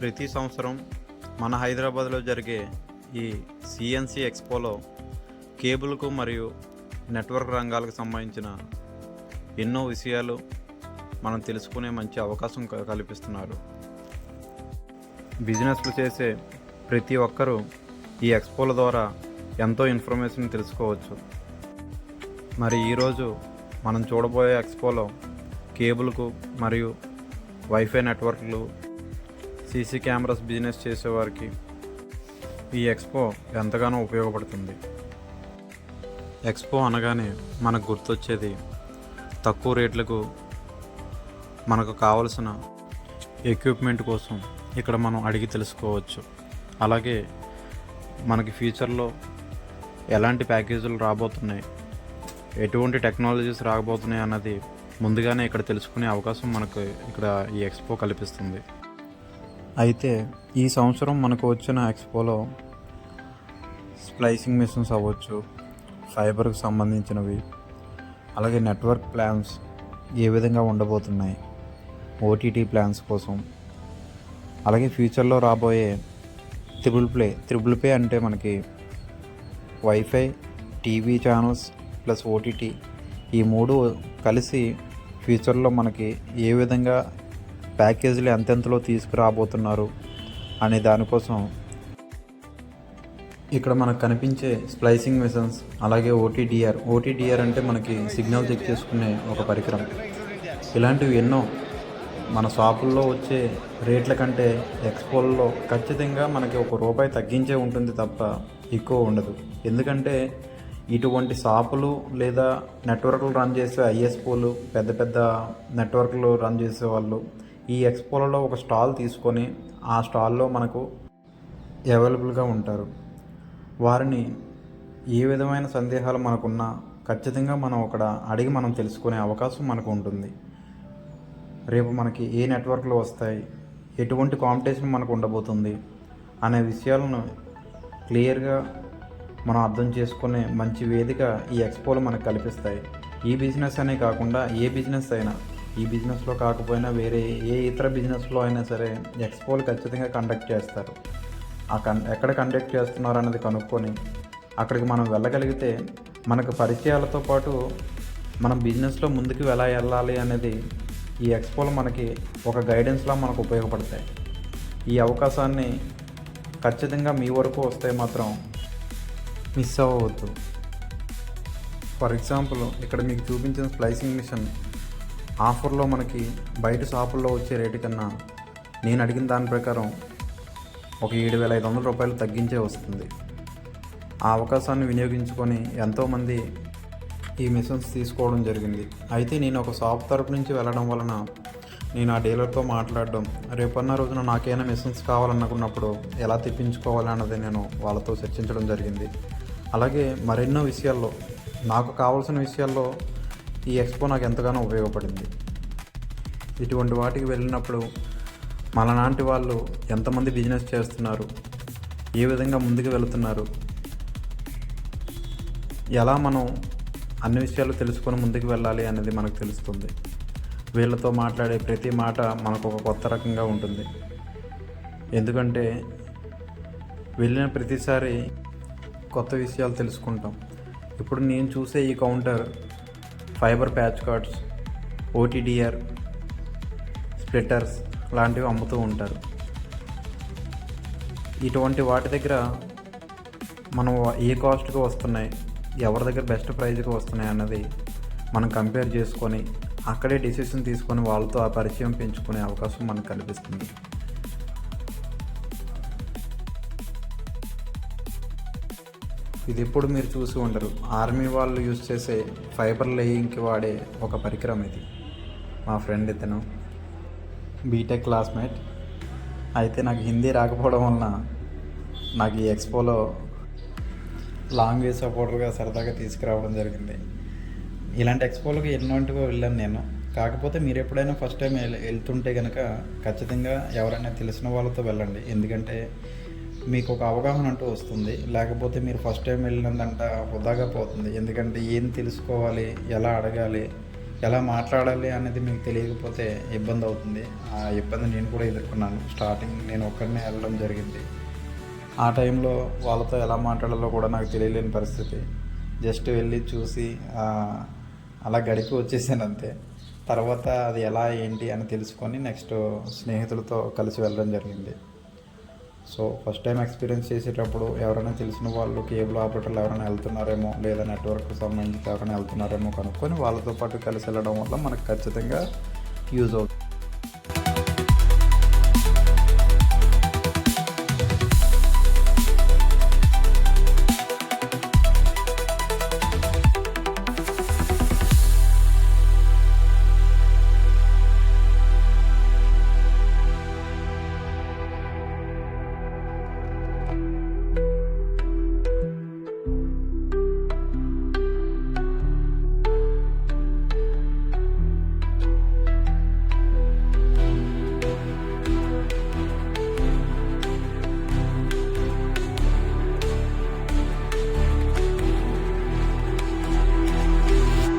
ప్రతి సంవత్సరం మన హైదరాబాద్లో జరిగే ఈ సిఎన్సి ఎక్స్పోలో కేబుల్కు మరియు నెట్వర్క్ రంగాలకు సంబంధించిన ఎన్నో విషయాలు మనం తెలుసుకునే మంచి అవకాశం క- కల్పిస్తున్నారు. బిజినెస్లు చేసే ప్రతి ఒక్కరూ ఈ ఎక్స్పోల ద్వారా ఎంతో ఇన్ఫర్మేషన్ తెలుసుకోవచ్చు. మరి ఈరోజు మనం చూడబోయే ఎక్స్పోలో కేబుల్కు మరియు వైఫై నెట్వర్క్లు సీసీ కెమెరాస్ బిజినెస్ చేసేవారికి ఈ ఎక్స్పో ఎంతగానో ఉపయోగపడుతుంది. ఎక్స్పో అనగానే మనకు గుర్తొచ్చేది తక్కువ రేట్లకు మనకు కావలసిన ఎక్విప్మెంట్ కోసం ఇక్కడ మనం అడిగి తెలుసుకోవచ్చు. అలాగే మనకి ఫ్యూచర్లో ఎలాంటి ప్యాకేజీలు రాబోతున్నాయి ఎటువంటి టెక్నాలజీస్ రాబోతున్నాయి అన్నది ముందుగానే ఇక్కడ తెలుసుకునే అవకాశం మనకు ఇక్కడ ఈ ఎక్స్పో కల్పిస్తుంది. అయితే ఈ సంవత్సరం మనకు వచ్చిన ఎక్స్పోలో స్ప్లైసింగ్ మిషన్స్ అవ్వచ్చు ఫైబర్కి సంబంధించినవి అలాగే నెట్వర్క్ ప్లాన్స్ ఏ విధంగా ఉండబోతున్నాయి ఓటీటీ ప్లాన్స్ కోసం అలాగే ఫ్యూచర్లో రాబోయే త్రిబుల్ ప్లే త్రిబుల్ ప్లే అంటే మనకి wifi TV channels plus OTT ఈ మూడు కలిసి ఫ్యూచర్లో మనకి ఏ విధంగా ప్యాకేజీలు ఎంతెంతలో తీసుకురాబోతున్నారు అనే దానికోసం ఇక్కడ మనకు కనిపించే స్ప్లైసింగ్ మిషన్స్ అలాగే ఓటీడీఆర్ ఓటీడీఆర్ అంటే మనకి సిగ్నల్ చెక్ చేసుకునే ఒక పరికరం. ఇలాంటివి ఎన్నో మన షాపుల్లో వచ్చే రేట్ల కంటే ఎక్స్పోల్లో ఖచ్చితంగా మనకి ఒక రూపాయి తగ్గించే ఉంటుంది తప్ప ఎక్కువ ఉండదు. ఎందుకంటే ఇటువంటి షాపులు లేదా నెట్వర్క్లు రన్ చేసే ఐఎస్పోలు పెద్ద పెద్ద నెట్వర్క్లు రన్ చేసే వాళ్ళు ఈ ఎక్స్పోలలో ఒక స్టాల్ తీసుకొని ఆ స్టాల్లో మనకు అవైలబుల్గా ఉంటారు. వారిని ఏ విధమైన సందేహాలు మనకున్నా ఖచ్చితంగా మనం అక్కడ అడిగి మనం తెలుసుకునే అవకాశం మనకు ఉంటుంది. రేపు మనకి ఏ నెట్వర్క్లు వస్తాయి ఎటువంటి కాంపిటీషన్ మనకు ఉండబోతుంది అనే విషయాలను క్లియర్గా మనం అర్థం చేసుకునే మంచి వేదిక ఈ ఎక్స్పోలు మనకు కల్పిస్తాయి. ఈ బిజినెస్ అనే కాకుండా ఏ బిజినెస్ అయినా ఈ బిజినెస్లో కాకపోయినా వేరే ఏ ఇతర బిజినెస్లో అయినా సరే ఎక్స్పోలు ఖచ్చితంగా కండక్ట్ చేస్తారు. ఆ కన్ ఎక్కడ కండక్ట్ చేస్తున్నారు అన్నది కనుక్కొని అక్కడికి మనం వెళ్ళగలిగితే మనకు పరిచయాలతో పాటు మనం బిజినెస్లో ముందుకు ఎలా వెళ్ళాలి అనేది ఈ ఎక్స్పోలు మనకి ఒక గైడెన్స్లా మనకు ఉపయోగపడతాయి. ఈ అవకాశాన్ని ఖచ్చితంగా మీ వరకు వస్తే మాత్రం మిస్ అవ్వవద్దు. ఫర్ ఎగ్జాంపుల్ ఇక్కడ మీకు చూపించిన స్ప్లైసింగ్ మిషన్ ఆఫర్లో మనకి బయట షాపుల్లో వచ్చే రేటు కన్నా నేను అడిగిన దాని ప్రకారం ఒక ఏడు వేల ఐదు వందల రూపాయలు తగ్గించే వస్తుంది. ఆ అవకాశాన్ని వినియోగించుకొని ఎంతోమంది ఈ మిషన్స్ తీసుకోవడం జరిగింది. అయితే నేను ఒక షాప్ తరపు నుంచి వెళ్ళడం వలన నేను ఆ డీలర్తో మాట్లాడడం రేపన్న రోజున నాకేమైనా మిషన్స్ కావాలనుకున్నప్పుడు ఎలా తెప్పించుకోవాలి అన్నది నేను వాళ్ళతో చర్చించడం జరిగింది. అలాగే మరెన్నో విషయాల్లో నాకు కావాల్సిన విషయాల్లో ఈ ఎక్స్పో నాకు ఎంతగానో ఉపయోగపడింది. ఇటువంటి వాటికి వెళ్ళినప్పుడు మనలాంటి వాళ్ళు ఎంతమంది బిజినెస్ చేస్తున్నారు ఏ విధంగా ముందుకు వెళుతున్నారు ఎలా మనం అన్ని విషయాలు తెలుసుకొని ముందుకు వెళ్ళాలి అనేది మనకు తెలుస్తుంది. వీళ్ళతో మాట్లాడే ప్రతి మాట మనకు ఒక కొత్త రకంగా ఉంటుంది. ఎందుకంటే వెళ్ళిన ప్రతిసారి కొత్త విషయాలు తెలుసుకుంటాం. ఇప్పుడు నేను చూసే ఈ counter fibre patch cords OTDR splitters లాంటివి అమ్ముతూ ఉంటారు. ఇటువంటి వాటి దగ్గర మనం ఏ కాస్ట్కి వస్తున్నాయి ఎవరి దగ్గర బెస్ట్ ప్రైజ్కి వస్తున్నాయి అన్నది మనం కంపేర్ చేసుకొని అక్కడే డిసిషన్ తీసుకొని వాళ్ళతో ఆ పరిచయం పెంచుకునే అవకాశం మనకు కనిపిస్తుంది ఇది ఎప్పుడు మీరు చూసి ఉండరు. ఆర్మీ వాళ్ళు యూజ్ చేసే ఫైబర్ లేయింగ్కి వాడే ఒక పరికరం ఇది. మా ఫ్రెండ్ ఇతను. BTech classmate. అయితే నాకు హిందీ రాకపోవడం వలన నాకు ఈ ఎక్స్పోలో లాంగ్వేజ్ సపోర్టర్గా సరదాగా తీసుకురావడం జరిగింది. ఇలాంటి ఎక్స్పోలకు ఎన్నోంటివో వెళ్ళాను నేను. కాకపోతే మీరు ఎప్పుడైనా ఫస్ట్ టైం వెళ్తుంటే కనుక ఖచ్చితంగా ఎవరైనా తెలిసిన వాళ్ళతో వెళ్ళండి. ఎందుకంటే మీకు ఒక అవగాహన అంటూ వస్తుంది. లేకపోతే మీరు ఫస్ట్ టైం వెళ్ళినందంట వృధాగా పోతుంది. ఎందుకంటే ఏం తెలుసుకోవాలి? ఎలా అడగాలి? ఎలా మాట్లాడాలి అనేది మీకు తెలియకపోతే ఇబ్బంది అవుతుంది. ఆ ఇబ్బంది నేను కూడా ఎదుర్కొన్నాను. స్టార్టింగ్ నేను ఒక్కరినే వెళ్ళడం జరిగింది. ఆ టైంలో వాళ్ళతో ఎలా మాట్లాడాలో కూడా నాకు తెలియలేని పరిస్థితి. జస్ట్ వెళ్ళి చూసి అలా గడిపి వచ్చేసాను అంతే. తర్వాత అది ఎలా ఏంటి అని తెలుసుకొని నెక్స్ట్ స్నేహితులతో కలిసి వెళ్ళడం జరిగింది. సో ఫస్ట్ టైం ఎక్స్పీరియన్స్ చేసేటప్పుడు ఎవరైనా తెలిసిన వాళ్ళు కేబుల్ ఆపరేటర్లు ఎవరైనా వెళ్తున్నారేమో లేదా నెట్వర్క్ సంబంధించి ఎవరైనా వెళ్తున్నారేమో కనుక్కొని వాళ్ళతో పాటు కలిసి వెళ్ళడం వల్ల మనకు ఖచ్చితంగా యూజ్ అవుతుంది.